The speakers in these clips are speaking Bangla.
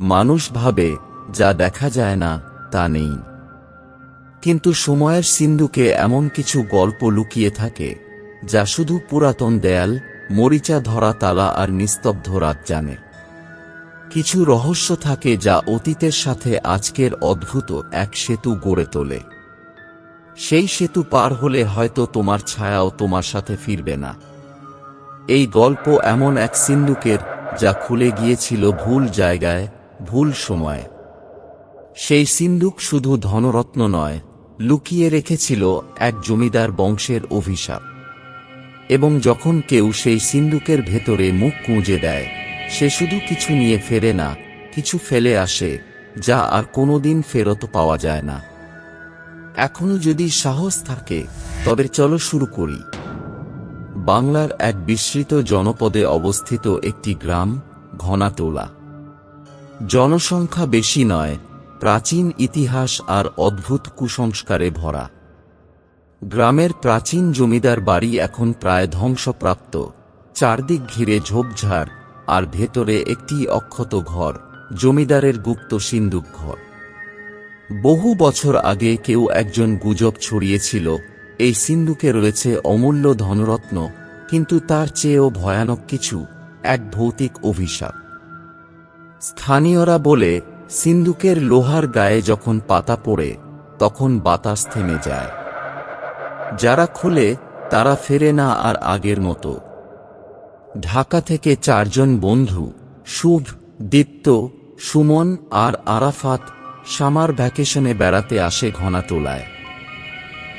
মানুষ ভাবে, যা দেখা যায় না, তা নেই। কিন্তু সময়ের সিন্ধুকে এমন কিছু গল্প লুকিয়ে থাকে, যা শুধু পুরাতন দেয়াল, মরিচা ধরা তালা আর নিস্তব্ধ রাত জানে। কিছু রহস্য থাকে যা অতীতের সাথে আজকের অদ্ভুত এক সেতু গড়ে তোলে। সেই সেতু পার হলে হয়তো তোমার ছায়াও তোমার সাথে ফিরবে না। এই গল্প এমন এক সিন্ধুকের, যা খুলে গিয়েছিল ভুল জায়গায় ভুল সময়ে। সেই সিন্ধুক শুধু ধনরত্ন নয়, লুকিয়ে রেখেছিল এক জমিদার বংশের অভিশাপ। এবং যখন কেউ সেই সিন্ধুকের ভেতরে মুখ কুঁজে দেয়, সে শুধু কিছু নিয়ে ফেরে না, কিছু ফেলে আসে, যা আর কোনোদিন ফেরত পাওয়া যায় না। এখনও যদি সাহস থাকে, তবে চলো শুরু করি। বাংলার এক বিস্মৃত জনপদে অবস্থিত একটি গ্রাম, ঘনাটোলা। জনসংখ্যা বেশি নয়, প্রাচীন ইতিহাস আর অদ্ভুত কুসংস্কারে ভরা। গ্রামের প্রাচীন জমিদার বাড়ি এখন প্রায় ধ্বংসপ্রাপ্ত। চারদিক ঘিরে ঝোপঝাড় আর ভেতরে একটি অক্ষত ঘর, জমিদারের গুপ্ত সিন্দুক ঘর। বহু বছর আগে কেউ একজন গুজব ছড়িয়েছিল, এই সিন্ধুকে রয়েছে অমূল্য ধনরত্ন, কিন্তু তার চেয়েও ভয়ানক কিছু, এক ভৌতিক অভিশাপ। স্থানীয়রা বলে, সিন্ধুকের লোহার গায়ে যখন পাতা পড়ে, তখন বাতাস থেমে যায়। যারা খোলে, তারা ফেরে না আর আগের মতো। ঢাকা থেকে চারজন বন্ধু, শুভ, দীপ্ত, সুমন আর আরাফাত, সামার ভ্যাকেশনে বেড়াতে আসে ঘনাটোলায়।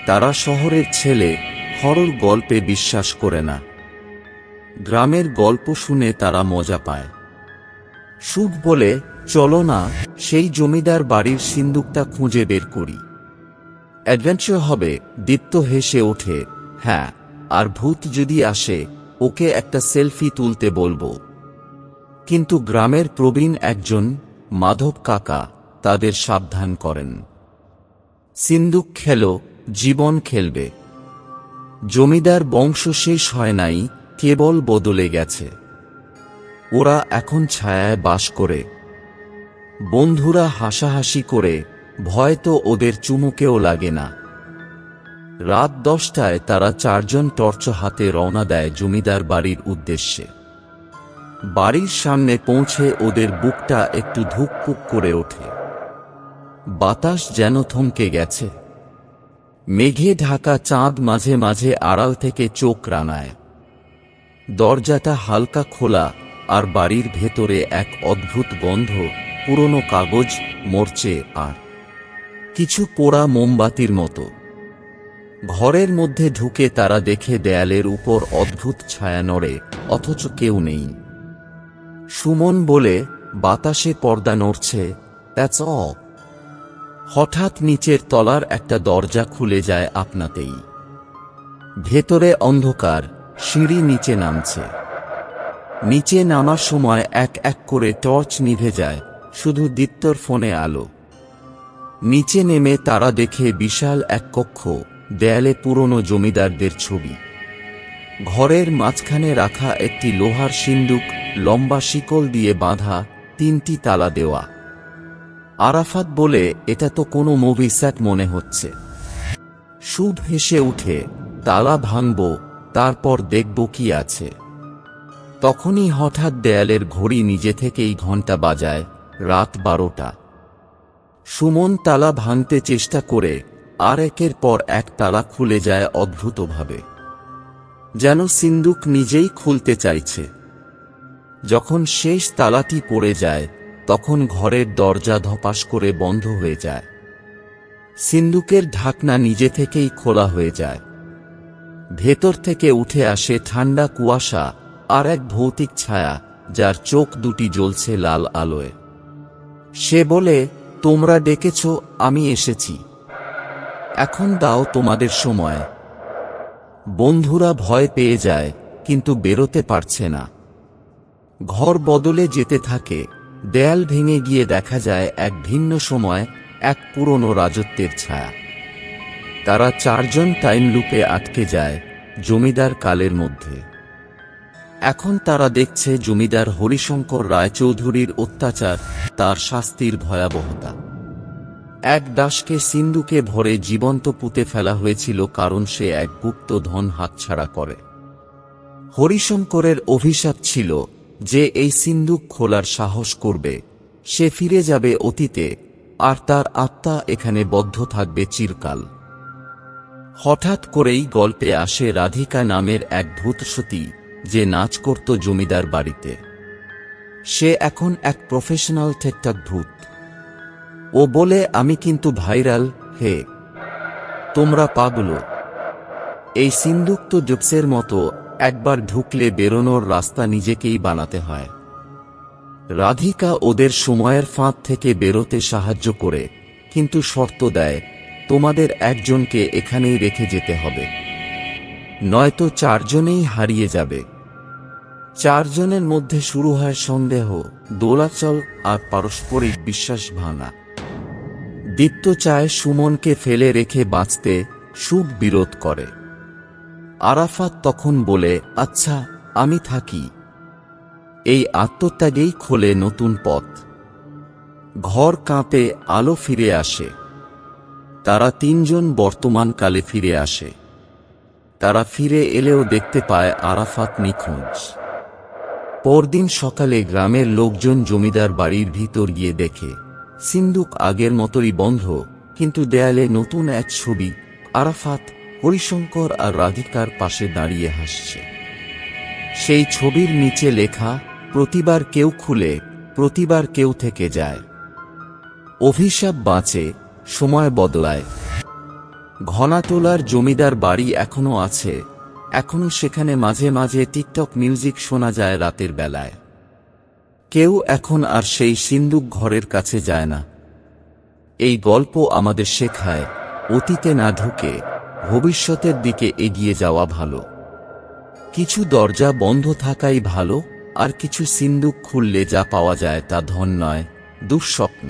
তারা শহরের ছেলে, হরর গল্পে বিশ্বাস করে না। গ্রামের গল্প শুনে তারা মজা পায়। সুখ বলে, চলো না, সেই জমিদার বাড়ির সিন্দুকটা খুঁজে বের করি। অ্যাডভেঞ্চার হবে, দীপ্ত হেসে ওঠে হ্যাঁ আর ভূত যদি আসে, ওকে একটা সেলফি তুলতে বলব। কিন্তু গ্রামের প্রবীণ একজন, মাধব কাকা, তাদের সাবধান করেন। সিন্দুক খেলো, জীবন খেলবে। জমিদার বংশ শেষ হয় নাই, কেবল বদলে গেছে। ওরা এখন ছায়ায় বাস করে। বন্ধুরা হাসাহাসি করে, ভয় তো ওদের চুমুকেও লাগে না। রাত দশটায় তারা চারজন টর্চ হাতে রওনা দেয় জমিদার বাড়ির উদ্দেশ্যে। বাড়ির সামনে পৌঁছে ওদের বুকটা একটু ধুকপুক করে ওঠে। বাতাস যেন থমকে গেছে। মেঘে ঢাকা চাঁদ মাঝে মাঝে আড়াল থেকে চোখ রানায় দরজাটা হালকা খোলা আর বাড়ির ভেতরে এক অদ্ভুত গন্ধ, পুরনো কাগজ মরচে আর কিছু পোড়া মোমবাতির মতো। ঘরের মধ্যে ঢুকে তারা দেখে দেয়ালের উপর অদ্ভুত ছায়া নড়ে, অথচ কেউ নেই। সুমন বলে, বাতাসে পর্দা নড়ছে অল হঠাৎ নিচের তলার একটা দরজা খুলে যায় আপনাতেই। ভেতরে অন্ধকার, সিঁড়ি নিচে নামছে। নিচে নামার সময় এক এক করে টর্চ নিভে যায়, শুধু দীপ্তর ফোনে আলো। নিচে নেমে তারা দেখে বিশাল এক কক্ষ, দেয়ালে পুরনো জমিদারদের ছবি। ঘরের মাঝখানে রাখা একটি লোহার সিন্দুক, লম্বা শিকল দিয়ে বাঁধা তিনটি তালা দেওয়া। আরাফাত বলে, এটা তো কোনো মুভি স্যাট মনে হচ্ছে। শুভ হেসে উঠে, তালা ভাঙব, তারপর দেখব কি আছে। তখনই হঠাৎ দেয়ালের ঘড়ি নিজে থেকেই ঘণ্টা বাজায়, রাত বারোটা। সুমন তালা ভাঙতে চেষ্টা করে, আর একের পর এক তালা খুলে যায় অদ্ভুতভাবে। যেন সিন্দুক নিজেই খুলতে চাইছে। যখন শেষ তালাটি পড়ে যায়, তখন ঘরের দরজা ধপাস করে বন্ধ হয়ে যায়। সিন্দুকের ঢাকনা নিজে থেকেই খোলা হয়ে যায়। ভেতর থেকে উঠে আসে ঠান্ডা কুয়াশা আর এক ভৌতিক ছায়া, যার চোখ দুটি জ্বলছে লাল আলোয়। সে বলে, তোমরা ডেকেছ, আমি এসেছি। এখন দাও তোমাদের সময়। বন্ধুরা ভয় পেয়ে যায়, কিন্তু বেরোতে পারছে না। ঘর বদলে যেতে থাকে, দেয়াল ভেঙে গিয়ে দেখা যায় এক ভিন্ন সময়, এক পুরনো রাজত্বের ছায়া। তারা চারজন টাইম লুপে আটকে যায়, জমিদার কালের মধ্যে। এখন তারা দেখছে জমিদার হরিশঙ্কর রায়চৌধুরীর অত্যাচার, তার শাস্তির ভয়াবহতা। এক দাসকে সিন্ধুকে ভরে জীবন্ত পুঁতে ফেলা হয়েছিল কারণ সে এক গুপ্ত ধন হাতছাড়া করে। হরিশঙ্করের অভিশাপ ছিল যে এই সিন্ধুক খোলার সাহস করবে, সে ফিরে যাবে অতীতে, আর তার আত্মা এখানে বদ্ধ থাকবে চিরকাল। হঠাৎ করেই গল্পে আসে রাধিকা নামের এক ভূতসতী যে নাচ করত জমিদার বাড়িতে। সে এখন এক প্রফেশনাল ঠেকঠাক ভূত। ও বলে, আমি কিন্তু ভাইরাল, হে। তোমরা পাগলো এই সিন্দুক জুপসের মতো একবার ঢুকলে বেরোনোর রাস্তা নিজেকেই বানাতে হয়। রাধিকা ওদের সময়ের ফাঁদ থেকে বেরোতে সাহায্য করে, কিন্তু শর্ত দেয়, তোমাদের একজনকে এখানেই রেখে যেতে হবে। নয়তো চারজনেই হারিয়ে যাবে। চারজনের মধ্যে শুরু হয় সন্দেহ, দোলাচল আর পারস্পরিক বিশ্বাস ভাঙা দীপ্ত চায় সুমনকে ফেলে রেখে বাঁচতে সুখ বিরোধ করে। আরাফাত তখন বলে আচ্ছা আমি থাকি। এই আত্মত্যাগেই খোলে নতুন পথ। ঘর কাঁপে, আলো ফিরে আসে। তারা তিনজন বর্তমানকালে ফিরে আসে। তারা ফিরে এলেও দেখতে পায় আরাফাত নিখোঁজ। পরদিন সকালে গ্রামের লোকজন জমিদার বাড়ির ভিতর গিয়ে দেখে সিন্দুক আগের মতোই বন্ধ, কিন্তু দেয়ালে নতুন এক ছবি, আরাফাত, হরিশঙ্কর আর রাধিকার পাশে দাঁড়িয়ে হাসছে। সেই ছবির নিচে লেখা, প্রতিবার কেউ খুলে, প্রতিবার কেউ থেকে যায়। অভিশাপ বাঁচে, সময় বদলায়। ঘনাটোলার জমিদার বাড়ি এখনও আছে এখনও সেখানে মাঝে মাঝে টিকটক মিউজিক শোনা যায় রাতের বেলায়। কেউ এখন আর সেই সিন্দুক ঘরের কাছে যায় না। এই গল্প আমাদের শেখায়, অতীতে না ঢুকে, ভবিষ্যতের দিকে এগিয়ে যাওয়া ভালো। কিছু দরজা বন্ধ থাকাই ভালো, আর কিছু সিন্দুক খুললে যা পাওয়া যায় তা ধন নয়, দুঃস্বপ্ন।